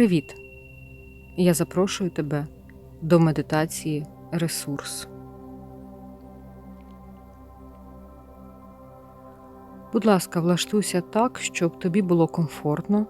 Привіт! Я запрошую тебе до медитації ресурс. Будь ласка, влаштуйся так, щоб тобі було комфортно,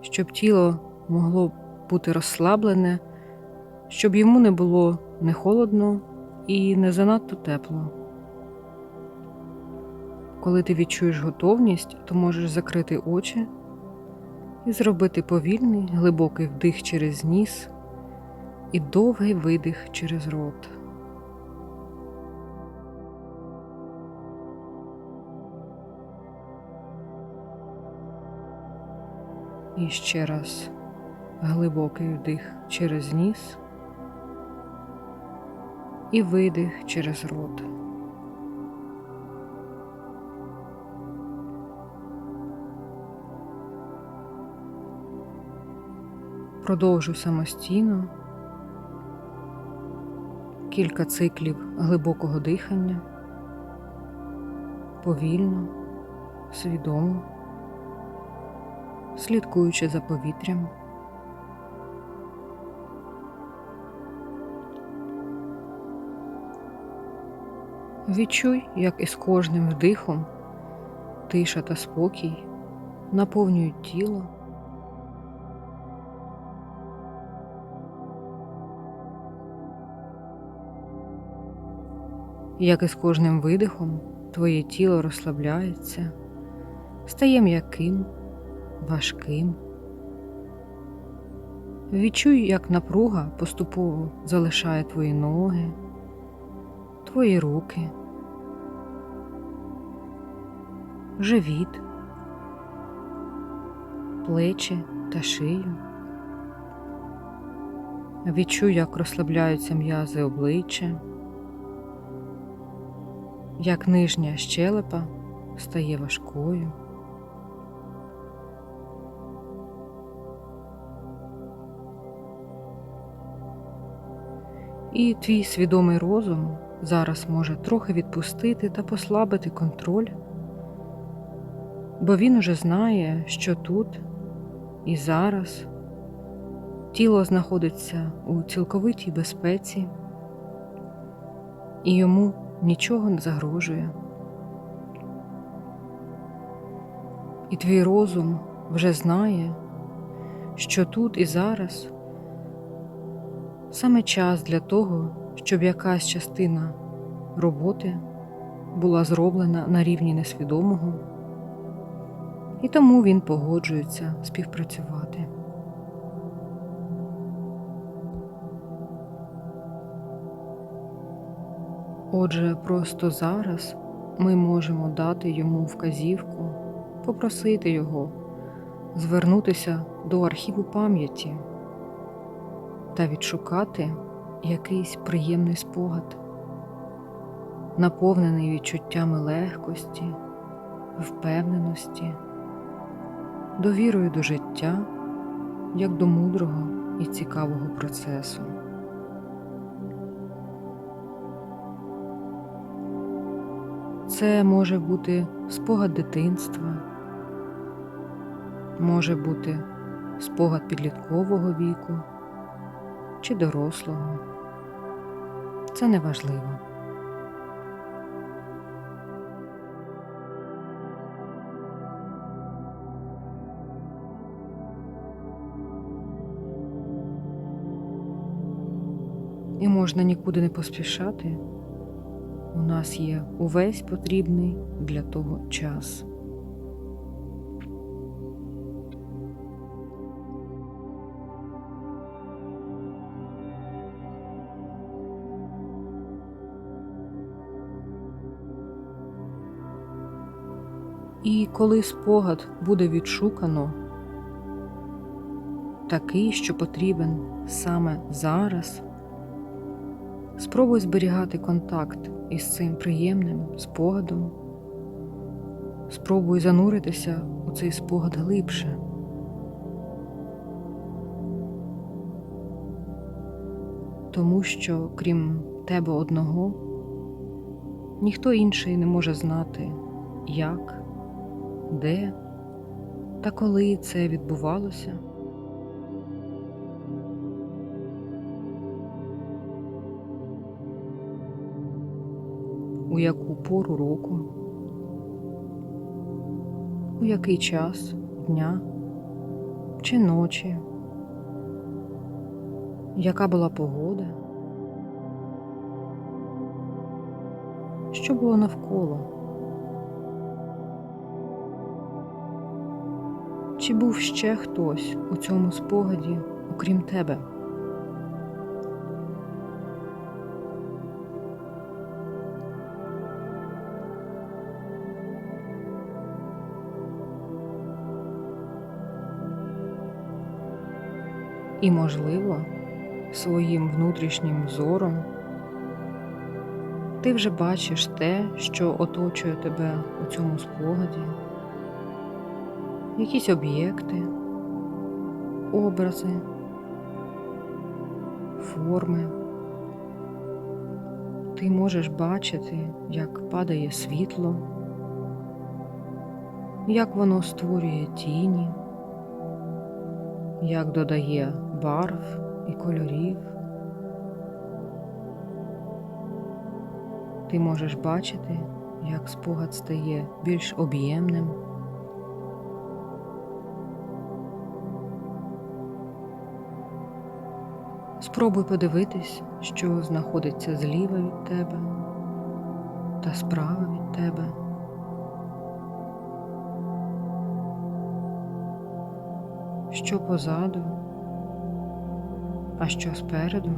щоб тіло могло бути розслаблене, щоб йому не було не холодно і не занадто тепло. Коли ти відчуєш готовність, то можеш закрити очі і зробити повільний глибокий вдих через ніс і довгий видих через рот. І ще раз глибокий вдих через ніс і видих через рот. Продовжуй самостійно кілька циклів глибокого дихання, повільно, свідомо, слідкуючи за повітрям. Відчуй, як із кожним вдихом тиша та спокій наповнюють тіло. Як із кожним видихом твоє тіло розслабляється, стає м'яким, важким. Відчуй, як напруга поступово залишає твої ноги, твої руки, живіт, плечі та шию. Відчуй, як розслабляються м'язи обличчя як нижня щелепа стає важкою. І твій свідомий розум зараз може трохи відпустити та послабити контроль, бо він уже знає, що тут і зараз тіло знаходиться у цілковитій безпеці, і йому нічого не загрожує. І твій розум вже знає, що тут і зараз саме час для того, щоб якась частина роботи була зроблена на рівні несвідомого, і тому він погоджується співпрацювати. Отже, просто зараз ми можемо дати йому вказівку, попросити його звернутися до архіву пам'яті та відшукати якийсь приємний спогад, наповнений відчуттями легкості, впевненості, довірою до життя як до мудрого і цікавого процесу. Це може бути спогад дитинства, може бути спогад підліткового віку чи дорослого. Це не важливо. І можна нікуди не поспішати. У нас є увесь потрібний для того час. І коли спогад буде відшукано, такий, що потрібен саме зараз, спробуй зберігати контакт із цим приємним спогадом. Спробуй зануритися у цей спогад глибше. Тому що, крім тебе одного, ніхто інший не може знати, як, де та коли це відбувалося. У яку пору року, у який час дня чи ночі, яка була погода, що було навколо. Чи був ще хтось у цьому спогаді, окрім тебе? І, можливо, своїм внутрішнім зором ти вже бачиш те, що оточує тебе у цьому спогаді, якісь об'єкти, образи, форми. Ти можеш бачити, як падає світло, як воно створює тіні, як додає барв і кольорів. Ти можеш бачити, як спогад стає більш об'ємним. Спробуй подивитись, що знаходиться зліва від тебе та справа від тебе. Що позаду, а що спереду.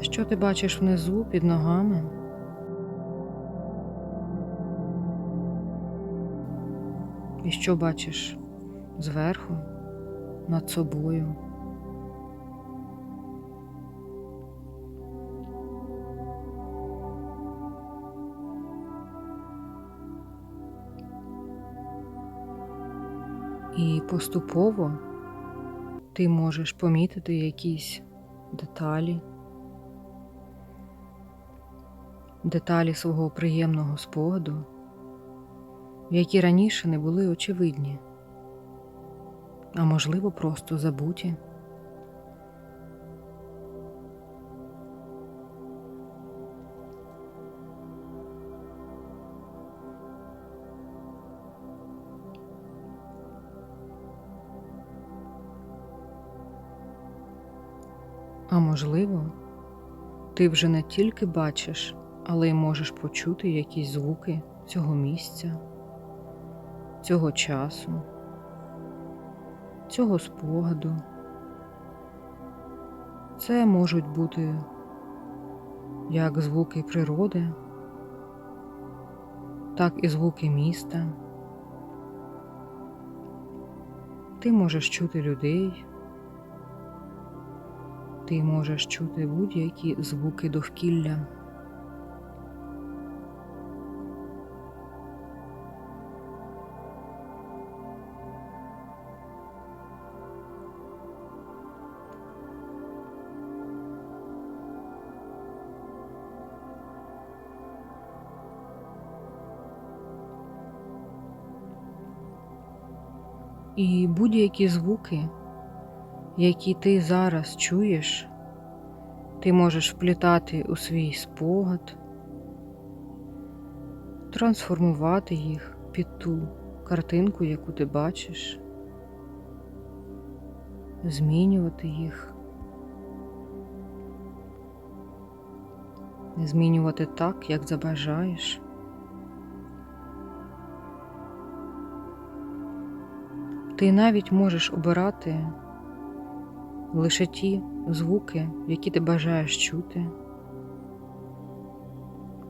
Що ти бачиш внизу під ногами? І що бачиш зверху, над собою? І поступово ти можеш помітити якісь деталі, деталі свого приємного спогаду, які раніше не були очевидні, а можливо просто забуті. Можливо, ти вже не тільки бачиш, але й можеш почути якісь звуки цього місця, цього часу, цього спогаду. Це можуть бути як звуки природи, так і звуки міста. Ти можеш чути людей. Ти можеш чути будь-які звуки довкілля. І будь-які звуки, які ти зараз чуєш, ти можеш вплітати у свій спогад, трансформувати їх під ту картинку, яку ти бачиш, змінювати їх, змінювати так, як забажаєш. Ти навіть можеш обирати лише ті звуки, які ти бажаєш чути,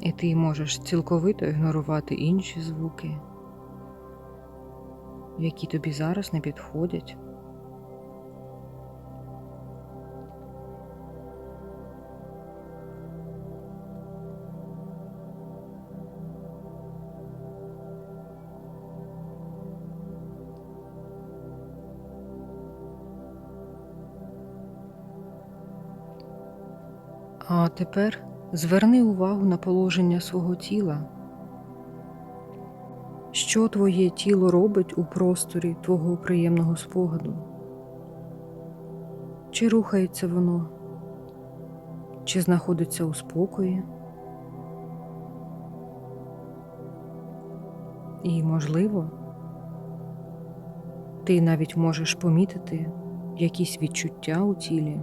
і ти можеш цілковито ігнорувати інші звуки, які тобі зараз не підходять. А тепер зверни увагу на положення свого тіла. Що твоє тіло робить у просторі твого приємного спогаду? Чи рухається воно, чи знаходиться у спокої? І, можливо, ти навіть можеш помітити якісь відчуття у тілі.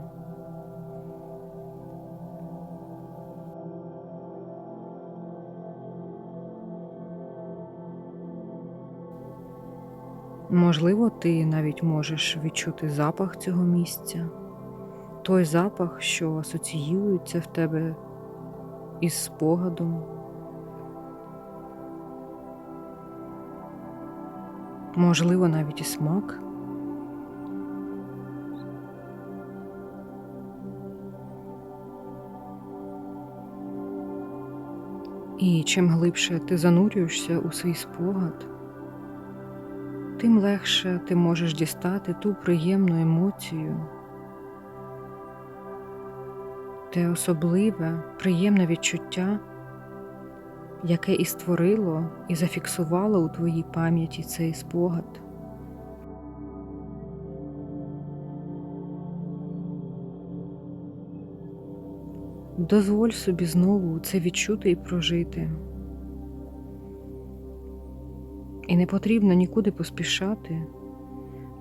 Можливо, ти навіть можеш відчути запах цього місця, той запах, що асоціюється в тебе із спогадом. Можливо, навіть і смак. І чим глибше ти занурюєшся у свій спогад, тим легше ти можеш дістати ту приємну емоцію, те особливе, приємне відчуття, яке і створило і зафіксувало у твоїй пам'яті цей спогад. Дозволь собі знову це відчути і прожити. І не потрібно нікуди поспішати,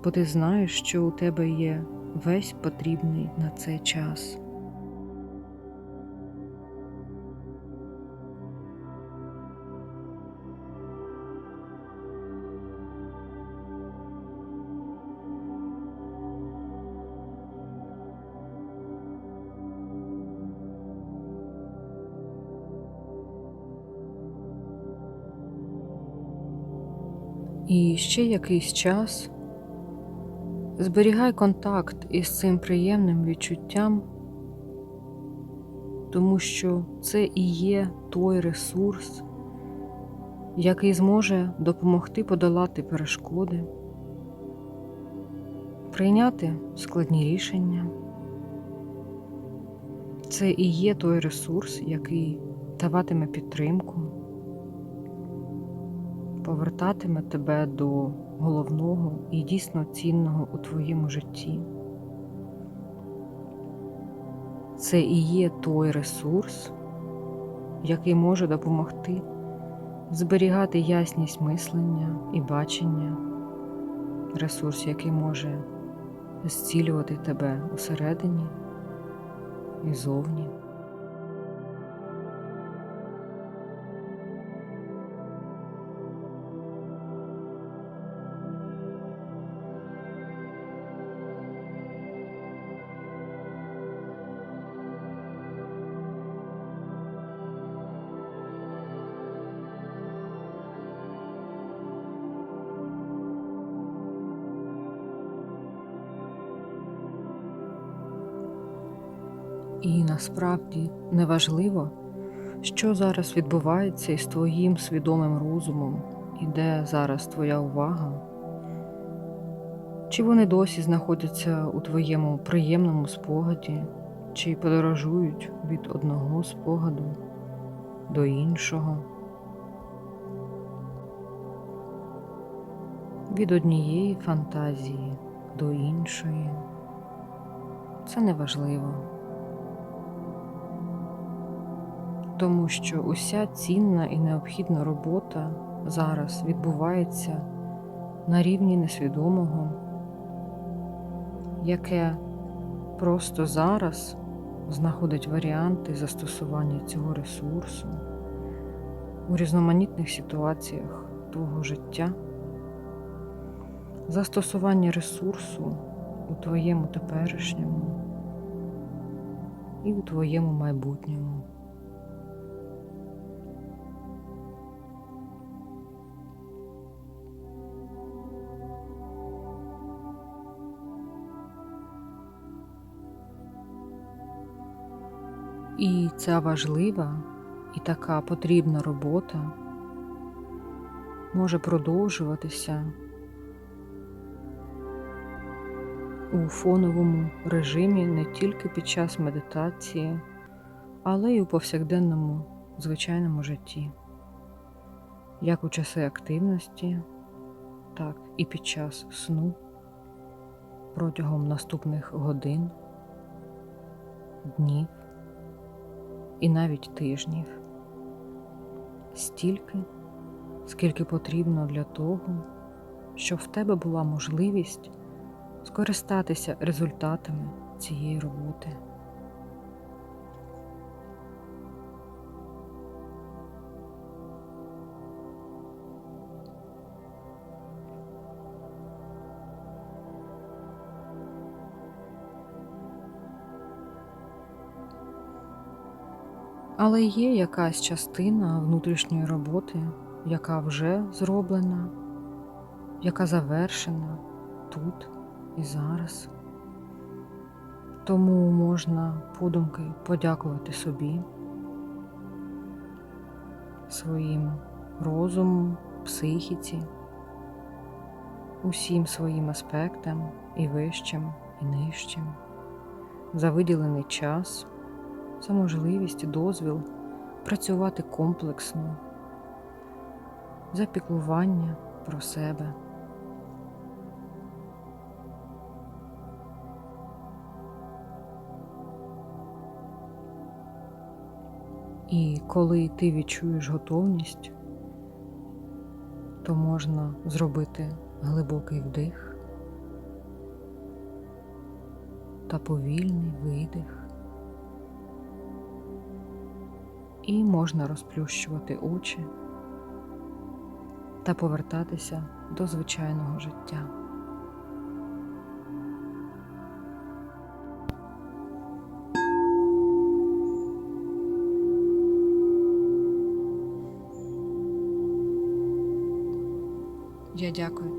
бо ти знаєш, що у тебе є весь потрібний на це час. І ще якийсь час зберігай контакт із цим приємним відчуттям, тому що це і є той ресурс, який зможе допомогти подолати перешкоди, прийняти складні рішення. Це і є той ресурс, який даватиме підтримку повертатиме тебе до головного і дійсно цінного у твоєму житті. Це і є той ресурс, який може допомогти зберігати ясність мислення і бачення, ресурс, який може зцілювати тебе усередині і зовні. Насправді неважливо, що зараз відбувається із твоїм свідомим розумом, і де зараз твоя увага, чи вони досі знаходяться у твоєму приємному спогаді, чи подорожують від одного спогаду до іншого, від однієї фантазії до іншої. Це неважливо. Тому що уся цінна і необхідна робота зараз відбувається на рівні несвідомого, яке просто зараз знаходить варіанти застосування цього ресурсу у різноманітних ситуаціях твого життя, застосування ресурсу у твоєму теперішньому і у твоєму майбутньому. І ця важлива і така потрібна робота може продовжуватися у фоновому режимі не тільки під час медитації, але й у повсякденному звичайному житті. як у часи активності, так і під час сну протягом наступних годин, днів і навіть тижнів. Стільки, скільки потрібно для того, щоб в тебе була можливість скористатися результатами цієї роботи. Але є якась частина внутрішньої роботи, яка вже зроблена, яка завершена тут і зараз. Тому можна подумки подякувати собі, своїм розуму, психіці, усім своїм аспектам і вищим, і нижчим, за виділений час, за можливість, і дозвіл працювати комплексно, за піклування про себе. І коли ти відчуєш готовність, то можна зробити глибокий вдих та повільний видих. І можна розплющувати очі та повертатися до звичайного життя. Я дякую.